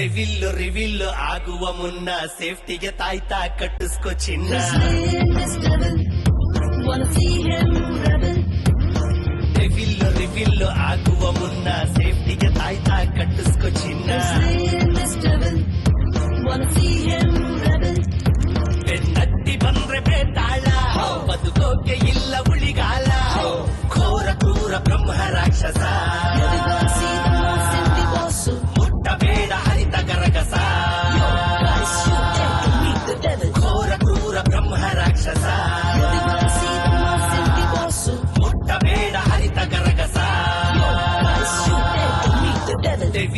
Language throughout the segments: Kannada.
ಡೆವಿಲ್ ರಿವಿಲ್ ಆಗುವ ಮುನ್ನ ಸೇಫ್ಟಿಗೆ ತಾಯ್ತಾ ಕಟ್ಟಿಸ್ಕೊ ಚಿನ್ನ His name is Devil. Wanna see him rebel? Devil reveal ಆಗುವ ಮುನ್ನ ಸೇಫ್ಟಿಗೆ ತಾಯ್ತಾ ಕಟ್ಟಿಸ್ಕೊ ಚಿನ್ನ His name is Devil. Wanna see him rebel? ಬೆನ್ನತ್ತಿ ಬಂದ್ರೆ ಬೇತಾಳ ಬದುಕೋಕೆ ಇಲ್ಲ ಉಳಿಗಾಲ ಘೋರ ಕ್ರೂರ ಬ್ರಹ್ಮ ರಾಕ್ಷಸ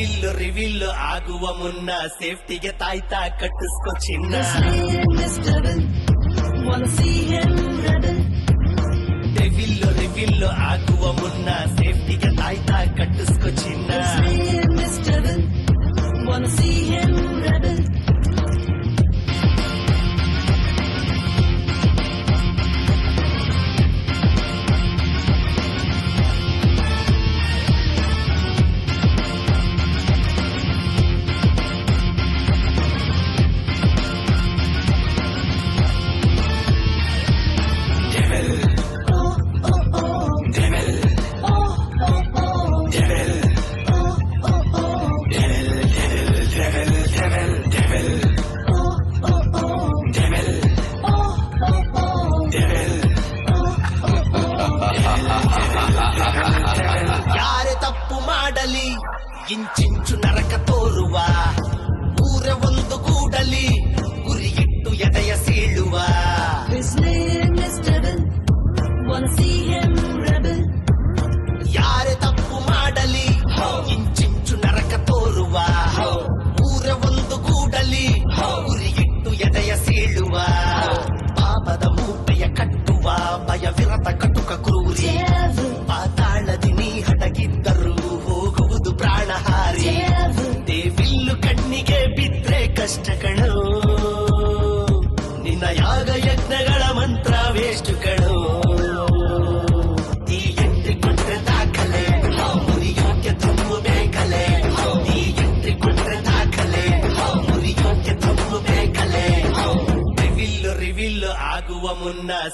devil. ಡೆವಿಲ್ ರಿವಿಲ್ ಆಗುವ ಮುನ್ನ ಸೇಫ್ಟಿಗೆ ತಾಯ್ತಾ ಕಟ್ಟಿಸ್ಕೊ ಚಿನ್ನ కించించు నరక తోరువా?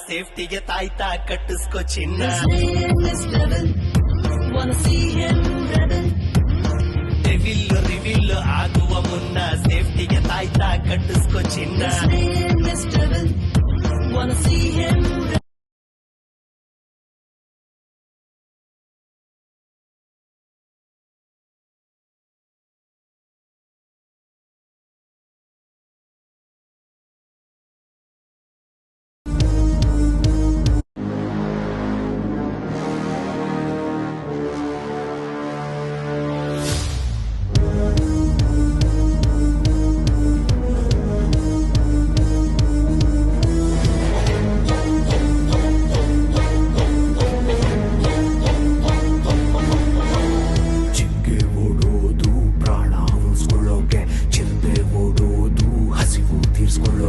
ಸೇಫ್ಟಿಗೆ ತಾಯ್ತಾ ಕಟ್ಟಿಸ್ಕೊ ಚಿನ್ನ? ರಿವಿಲ್ ರಿವಿಲ್ ಆಗುವ ಮುನ್ನ ಸೇಫ್ಟಿಗೆ ತಾಯ್ತಾ ಕಟ್ಟಿಸ್ಕೋ ಚಿನ್ನ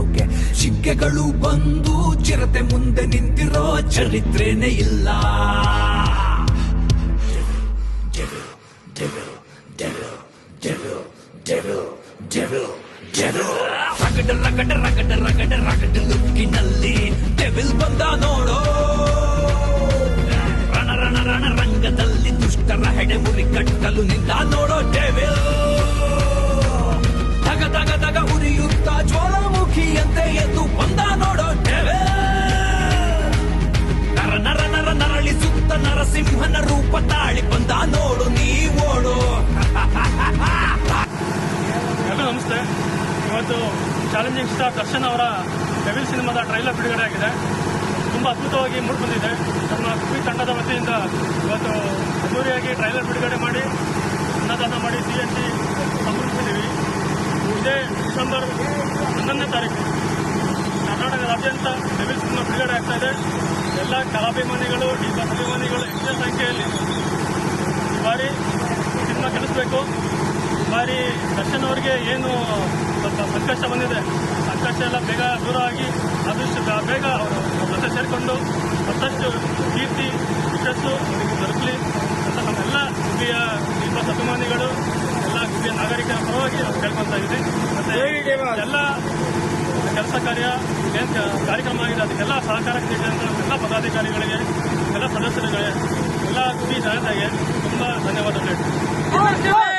ತೀರ್ಸ್ಕೊಳ್ಳೋಕೆ ಚಿಂಕೆಗಳು ಬಂದು ಚಿರತೆ ಮುಂದೆ ನಿಂತಿರೋ ಚರಿತ್ರೆನೇ ಇಲ್ಲ. ರಗಡ ರಗಡ ರಗಡ ರಗಡ ರಗಡ ಲುಕ್ಕಿನಲ್ಲಿ ಡೆವಿಲ್ ಬಂದ ನೋಡೋ ರಣ ರಣ ರಣ ರಂಗದಲ್ಲಿ ದುಷ್ಟರ ಹೆಡೆ ಮುರಿ ಕಟ್ಟಲು ನಿಂತ ನೋಡೋ ಡೆವಿಲ್ ತಗ ತಗ ಉರಿಯುತ್ತ ಜ್ವಾಲಾಮುಖಿಯಂತೆ ಎದ್ದು ಬಂದ ನೋಡೋ ನರ ನರ ನರ ನರಳಿಸುತ್ತ ನರಸಿಂಹನ ರೂಪ ತಾಳಿ ಬಂದ ನೋಡು ನೀ ಓಡು ನಮಸ್ತೆ. ಇವತ್ತು ಚಾಲೆಂಜಿಂಗ್ ಸ್ಟಾರ್ ದರ್ಶನ್ ಅವರ ಡೆವಿಲ್ ಸಿನಿಮಾದ ಟ್ರೈಲರ್ ಬಿಡುಗಡೆ ಆಗಿದೆ. ತುಂಬ ಅದ್ಭುತವಾಗಿ ಮೂಡ್ ಬಂದಿದೆ. ನಮ್ಮ ಕೃಷಿ ತಂಡದ ವತಿಯಿಂದ ಇವತ್ತು ಅದ್ದೂರಿಯಾಗಿ ಟ್ರೈಲರ್ ಬಿಡುಗಡೆ ಮಾಡಿ ಡಿಸೆಂಬರ್ ಹನ್ನೊಂದನೇ ತಾರೀಕು. ಕರ್ನಾಟಕದಾದ್ಯಂತ ಡೆವಿಲ್ ಸಿನಿಮಾ ಬಿಡುಗಡೆ ಆಗ್ತಾ ಇದೆ. ಎಲ್ಲ ಕಲಾಭಿಮಾನಿಗಳು ಈ ಅಭಿಮಾನಿಗಳು ಹೆಚ್ಚಿನ ಸಂಖ್ಯೆಯಲ್ಲಿ ಈ ಬಾರಿ ಸಿನಿಮಾ ಕಲಿಸಬೇಕು ಈ ಬಾರಿ ದರ್ಶನ್ ಅವರಿಗೆ ಏನು ಸ್ವಲ್ಪ ಸಂಕಷ್ಟ ಬಂದಿದೆ. ಸಂಕಷ್ಟ ಎಲ್ಲ ಬೇಗ ದೂರ ಆಗಿ ಆದಷ್ಟು ಬೇಗ ಅವರು ಮತ್ತೆ ಸೇರಿಕೊಂಡು ಮತ್ತಷ್ಟು ಕೀರ್ತಿ, ಯಶಸ್ಸು ಅವರಿಗೆ ದೊರಕಲಿ. ಅಂತ ನಮ್ಮೆಲ್ಲ ಹಿರಿಯ ದೀಪಸ್ ಅಭಿಮಾನಿಗಳು ಎಲ್ಲ ಕೆಲಸ ಕಾರ್ಯ ಕಾರ್ಯಕ್ರಮ ಆಗಿದೆ, ಅದಕ್ಕೆಲ್ಲ ಸಹಕಾರ ನೀಡಿದಂತ ಎಲ್ಲ ಪದಾಧಿಕಾರಿಗಳಿಗೆ, ಎಲ್ಲ ಸದಸ್ಯರುಗಳಿಗೆ, ಎಲ್ಲ ಕುಟುಂಬ ಜನತೆಗೆ ತುಂಬಾ ಧನ್ಯವಾದಗಳು